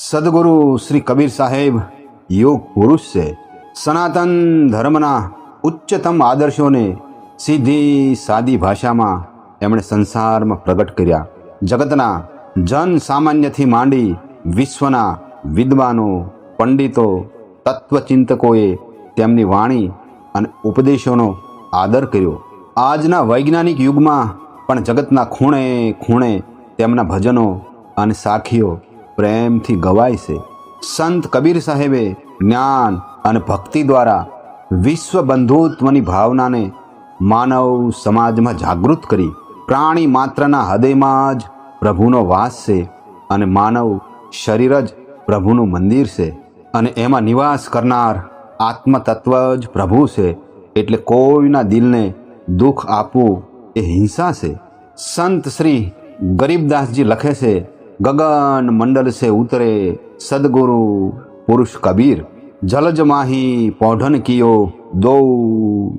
સદગુરુ શ્રી કબીર સાહેબ યોગ પુરુષ છે સનાતન ધર્મના ઉચ્ચતમ આદર્શોને સીધી સાદી ભાષામાં એમણે સંસારમાં પ્રગટ કર્યા. જગતના જન સામાન્યથી માંડી વિશ્વના વિદ્વાનો, પંડિતો, તત્વચિંતકોએ તેમની વાણી અને ઉપદેશોનો આદર કર્યો. આજના વૈજ્ઞાનિક યુગમાં પણ જગતના ખૂણે ખૂણે તેમના ભજનો અને સાખીઓ પ્રેમથી ગવાય છે. સંત કબીર સાહેબે જ્ઞાન અને ભક્તિ દ્વારા વિશ્વ બંધુત્વની ભાવનાને માનવ સમાજમાં જાગૃત કરી પ્રાણી માત્રના હૃદયમાં જ પ્રભુનો વાસ છે અને માનવ શરીર જ પ્રભુનું મંદિર છે અને એમાં નિવાસ કરનાર આત્મતત્વ જ પ્રભુ છે એટલે કોઈના દિલને દુઃખ આપવું એ હિંસા છે. સંત શ્રી ગરીબદાસજી લખે છે गगन मंडल से उतरे सदगुरु पुरुष कबीर। जल जमाही पौधन कियो दो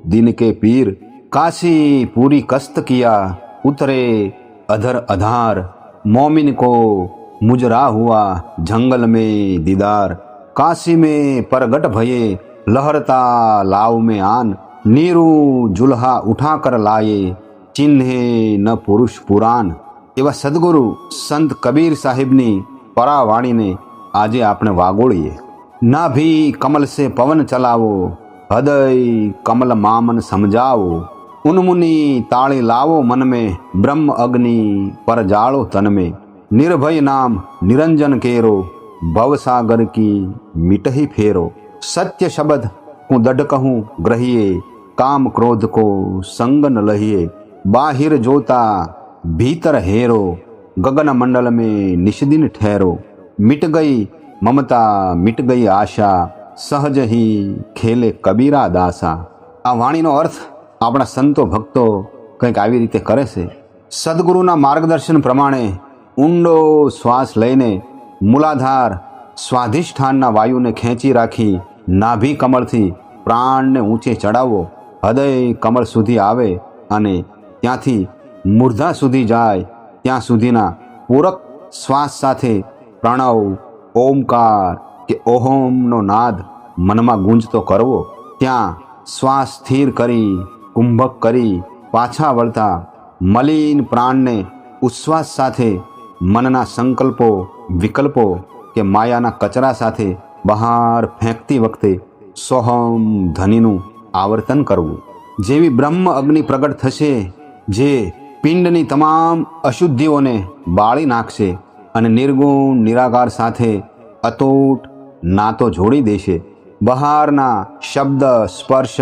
दिन के पीर। काशी पूरी कस्त किया, उतरे अधर अधार। मोमिन को मुजरा हुआ जंगल में दीदार। काशी में परगट भये, लहरता लाव में आन। नीरू जुल्हा उठा कर लाए, चिन्हे न पुरुष पुराण। એવા સદગુરુ સંત કબીર સાહેબની પરાવાણીને આજે આપણે વાગોળીએ. ના ભી કમલ સે પવન ચલાવો, હૃદય કમલ મામન સમજાવો, ઉનમુનિ તાળી લાવો મન મે બ્રહ્મ અગ્નિ પર જાળો તન में નિર્ભય નામ નિરંજન કેરો ભવસાગર કી મિટહી ફેરો. સત્ય શબ્દ હું દઢ કહું ગ્રહીએ, કામ ક્રોધ કો સંગ ન લહીએ, બાહિર જોતા ભીતર હેરો गगन मंडल में નિષદિન ठहरो मिट ગઈ મમતા मिट ગઈ આશા, સહજ હી ખેલે કબીરા દાસા. આ વાણીનો અર્થ આપણા સંતો ભક્તો કંઈક આવી રીતે કરે છે. સદગુરુના માર્ગદર્શન પ્રમાણે ઊંડો શ્વાસ લઈને મૂલાધાર સ્વાધિષ્ઠાનના વાયુને ખેંચી રાખી નાભી કમળથી પ્રાણને ઊંચે ચડાવવો હૃદય કમળ સુધી આવે અને ત્યાંથી મૂર્ધા સુધી જાય, ત્યાં સુધીના પૂરક શ્વાસ સાથે પ્રણવ, ઓમકાર કે ઓહોમનો નાદ મનમાં ગુંજતો કરવો, ત્યાં શ્વાસ સ્થિર કરી, કુંભક કરી પાછા વળતા મલિન પ્રાણને ઉચ્છ્વાસ સાથે મનના સંકલ્પો, વિકલ્પો કે માયાના કચરા સાથે બહાર ફેંકતી વખતે સોહમ ધ્વનિનું આવર્તન કરવું. જેવી બ્રહ્મ અગ્નિ પ્રગટ થશે, જે પિંડની તમામ અશુદ્ધિઓને બાળી નાખશે અને નિર્ગુણ, નિરાકાર સાથે અતૂટ નાતો જોડી દેશે. બહારના શબ્દ, સ્પર્શ,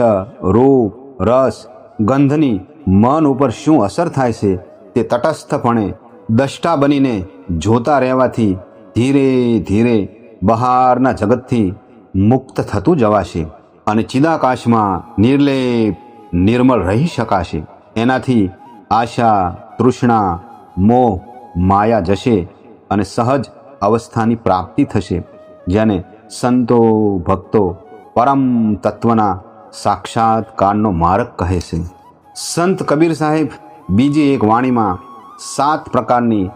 રૂપ, રસ, ગંધની મન ઉપર શું અસર થાય છે તે તટસ્થપણે દષ્ટા બનીને જોતા રહેવાથી ધીરે ધીરે બહારના જગતથી મુક્ત થતું જવાશે અને ચિદાકાશમાં નિર્લેપ, નિર્મળ રહી શકાશે. એનાથી આશા, તૃષ્ણા, મોહ, માયા જશે અને સહજ અવસ્થાની પ્રાપ્તિ થશે, જેને સંતો, ભક્તો, પરમ તત્વના સાક્ષાત્કારનો માર્ગ કહે છે. સંત કબીર સાહેબ બીજી એક વાણીમાં સાત પ્રકારની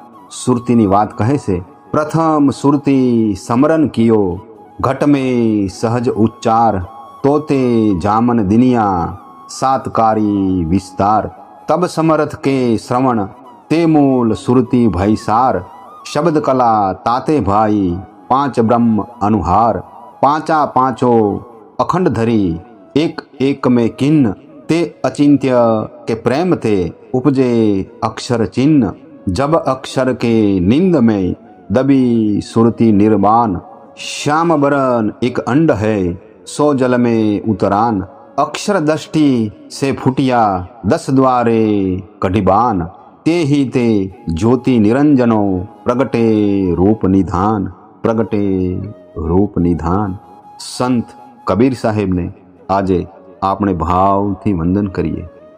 સુરતીની વાત કહે છે. પ્રથમ સુરતી સમરન કિયો ઘટમે સહજ ઉચ્ચાર, તોતે જામન દિનિયા, સાતકારી વિસ્તાર. તબ સમરથ કે શ્રવણ? તે મૂલ સુરતી ભય સાર। શબ્દ કલા તાતે ભાઈ, પાંચ બ્રહ્મ અનુહાર। પાંચા પાંચો અખંડ ધરી, એક એક મેં કિન્ન તે અચિંત્ય કે પ્રેમ તે ઉપજે અક્ષર ચિન્ન। જબ અક્ષર કે નિંદ મેં દબી સુરતી નિર્માન શ્યામ બરન એક અંડ હૈ, સો જલ મેં ઉતરાન અક્ષર દષ્ટિ સે ફૂટિયા દસ દ્વારે કઢિબાન, તે હિ તે જ્યોતિ નિરંજનો પ્રગટે રૂપ નિધાન, પ્રગટે રૂપ નિધાન. સંત કબીર સાહેબને આજે આપણે ભાવથી વંદન કરીએ.